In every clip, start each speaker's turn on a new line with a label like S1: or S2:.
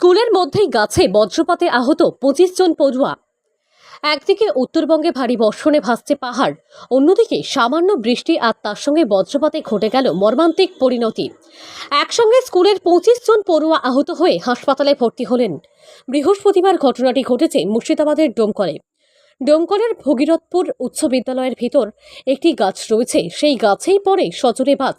S1: স্কুলের মধ্যেই গাছে বজ্রপাতে আহত পঁচিশ জন পড়ুয়া। একদিকে উত্তরবঙ্গে ভারী বর্ষণে ভাসছে পাহাড়, অন্যদিকে সামান্য বৃষ্টি আর তার সঙ্গে বজ্রপাতে ঘটে গেল মর্মান্তিক পরিণতি। একসঙ্গে স্কুলের পঁচিশ জন পড়ুয়া আহত হয়ে হাসপাতালে ভর্তি হলেন। বৃহস্পতিবার ঘটনাটি ঘটেছে মুর্শিদাবাদের ডোমকলে। ডোমকলের ভগীরথপুর উচ্চ বিদ্যালয়ের ভিতর একটি গাছ রয়েছে। সেই গাছেই পড়ে সজোরে বাজ।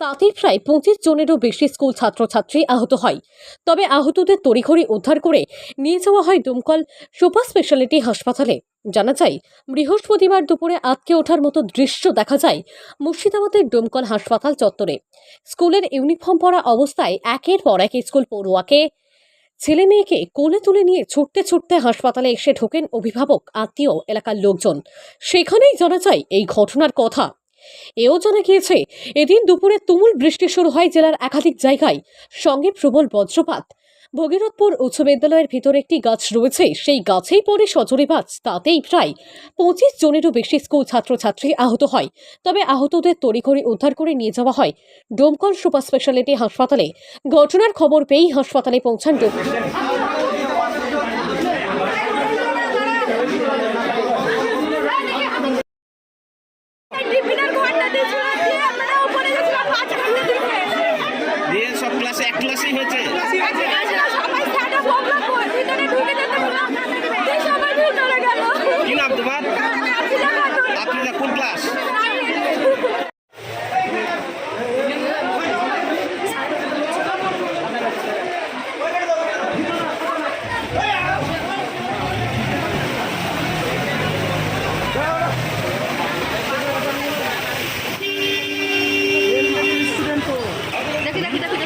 S1: তাতে প্রায় পঁচিশ জনেরও বেশি স্কুল ছাত্রছাত্রী আহত হয়। তবে আহতদের তড়িঘড়ি উদ্ধার করে নিয়ে যাওয়া হয় ডোমকল সুপার স্পেশালিটি হাসপাতালে। জানা যায়, বৃহস্পতিবার দুপুরে আটকে ওঠার মতো দৃশ্য দেখা যায় মুর্শিদাবাদের ডোমকল হাসপাতাল চত্বরে। স্কুলের ইউনিফর্ম পরা অবস্থায় একের পর এক স্কুল পড়ুয়াকে ছেলে মেয়েকে কোলে তুলে নিয়ে ছুটতে ছুটতে হাসপাতালে এসে ঢোকেন অভিভাবক, আত্মীয়, এলাকার লোকজন। সেখানেই জানা যায় এই ঘটনার কথা। এও জানা গিয়েছে, এদিন দুপুরে তুমুল বৃষ্টি শুরু হয় জেলার একাধিক জায়গায়। সঙ্গে প্রবল বজ্রপাত। ভগীরথপুর উচ্চ বিদ্যালয়ের ভিতরে একটি গাছ রয়েছে। সেই গাছেই পড়ে সজরে বাজ, তাতেই প্রায় পঁচিশ জনেরও বেশি স্কুল ছাত্রছাত্রী আহত হয়। তবে আহতদের তড়িঘড়ি উদ্ধার করে নিয়ে যাওয়া হয়। ডোমকল সুপার স্পেশালিটি হাসপাতালে ঘটনার খবর পেয়েই হাসপাতালে পৌঁছান ডোম